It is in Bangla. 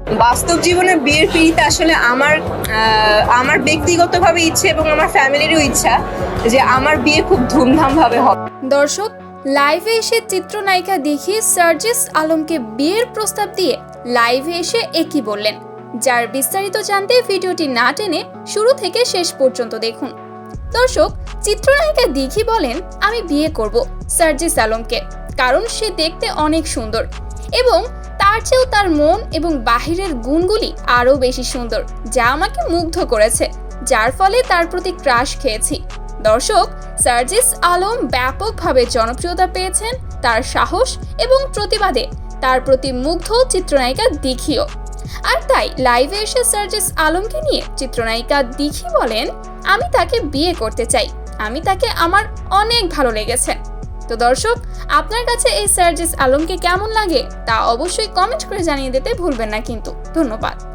বাস্তব জীবনে বিয়ের পিড়িতে আসলে আমার আমার ব্যক্তিগতভাবে ইচ্ছে এবং আমার ফ্যামিলিরও ইচ্ছা যে আমার বিয়ে খুব ধুমধামভাবে হবে। দর্শক লাইভে এসে চিত্রনায়িকা দেখিয়ে সার্জিস আলমকে বিয়ের প্রস্তাব দিয়ে লাইভে এসে একই বললেন। যার বিস্তারিত জানতে ভিডিওটি না টেনে শুরু থেকে শেষ পর্যন্ত দেখুন। দর্শক, চিত্রনায়িকা দিঘি বলেন, আমি বিয়ে করব সার্জিস আলমকে, কারণ সে দেখতে অনেক সুন্দর এবং তার চেয়েও তার মন এবং বাহিরের গুণগুলি আরও বেশি সুন্দর, যা আমাকে মুগ্ধ করেছে, যার ফলে তার প্রতি ক্রাশ খেয়েছি। দর্শক, সার্জিস আলম ব্যাপকভাবে জনপ্রিয়তা পেয়েছেন তার সাহস এবং প্রতিবাদে, তার প্রতি মুগ্ধ চিত্রনায়িকা দিঘিও। আর তাই লাইভে এসে সার্জিস আলমকে নিয়ে চিত্রনায়িকা দিঘি বলেন, আমি তাকে বিয়ে করতে চাই। আমি তাকে আমার অনেক ভালো লেগেছে। তো দর্শক, আপনার কাছে এই সার্জেস আলমকে কেমন লাগে তা অবশ্যই কমেন্ট করে জানিয়ে দিতে ভুলবেন না কিন্তু। ধন্যবাদ।